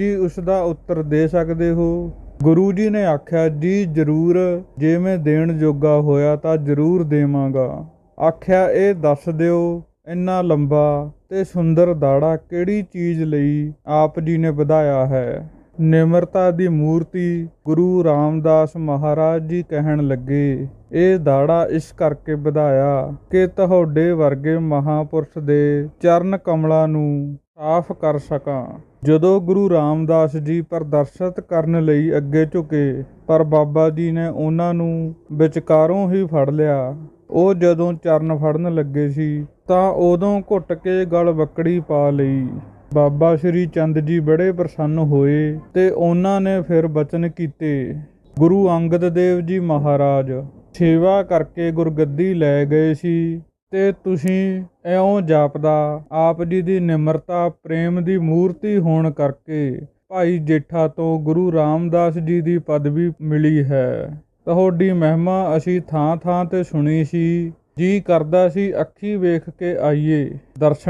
ਜੀ ਉਸ ਦਾ ਉੱਤਰ ਦੇ ਸਕਦੇ ਹੋ? ਗੁਰੂ ਜੀ ਨੇ ਆਖਿਆ, ਜੀ ਜ਼ਰੂਰ ਜੇ ਮੈਂ ਦੇਣ ਜੋਗਾ ਹੋਇਆ ਤਾਂ ਜ਼ਰੂਰ ਦੇਵਾਂਗਾ। ਆਖਿਆ, ਇਹ ਦੱਸ ਦਿਓ, ਇੰਨਾ ਲੰਬਾ ਤੇ ਸੁੰਦਰ ਦਾੜਾ ਕਿਹੜੀ ਚੀਜ਼ ਲਈ ਆਪ ਜੀ ਨੇ ਵਧਾਇਆ ਹੈ? ਨਿਮਰਤਾ ਦੀ ਮੂਰਤੀ ਗੁਰੂ ਰਾਮਦਾਸ ਮਹਾਰਾਜ ਜੀ ਕਹਿਣ ਲੱਗੇ, ਇਹ ਦਾੜਾ ਇਸ ਕਰਕੇ ਵਧਾਇਆ ਕਿ ਤੁਹਾਡੇ ਵਰਗੇ ਮਹਾਪੁਰਸ਼ ਦੇ ਚਰਨ ਕਮਲਾਂ ਨੂੰ ਸਾਫ਼ ਕਰ ਸਕਾਂ। ਜਦੋਂ ਗੁਰੂ ਰਾਮਦਾਸ ਜੀ ਪ੍ਰਦਰਸ਼ਤ ਕਰਨ ਲਈ ਅੱਗੇ ਝੁਕੇ, ਪਰ ਬਾਬਾ ਜੀ ਨੇ ਉਹਨਾਂ ਨੂੰ ਵਿਚਕਾਰੋਂ ਹੀ ਫੜ ਲਿਆ। ਉਹ ਜਦੋਂ ਚਰਨ ਫੜਨ ਲੱਗੇ ਸੀ, ਤਾਂ ਉਦੋਂ ਘੁੱਟ ਕੇ ਗਲ ਬੱਕੜੀ ਪਾ ਲਈ। ਬਾਬਾ ਸ਼੍ਰੀ ਚੰਦ ਜੀ ਬੜੇ ਪ੍ਰਸੰਨ ਹੋਏ ਤੇ ਉਹਨਾਂ ਨੇ ਫਿਰ ਬਚਨ ਕੀਤੇ। ਗੁਰੂ ਅੰਗਦ ਦੇਵ ਜੀ ਮਹਾਰਾਜ, ਸੇਵਾ ਕਰਕੇ ਗੁਰਗੱਦੀ ਲੈ ਗਏ ਸੀ। ਤੇ ਤੁਸੀਂ ਇਉਂ ਜਾਪਦਾ, ਆਪ ਜੀ ਦੀ ਨਿਮਰਤਾ, ਪ੍ਰੇਮ ਦੀ ਮੂਰਤੀ ਹੋਣ ਕਰਕੇ ਭਾਈ ਜੇਠਾ ਤੋਂ ਗੁਰੂ ਰਾਮਦਾਸ ਜੀ ਦੀ ਪਦਵੀ ਮਿਲੀ ਹੈ। ਤੁਹਾਡੀ ਮਹਿਮਾ ਅਸੀਂ ਥਾਂ ਥਾਂ ਤੇ ਸੁਣੀ ਸੀ, ਜੀ ਕਰਦਾ ਸੀ ਅੱਖੀ ਵੇਖ ਕੇ ਆਈਏ, ਦਰਸ਼ਨ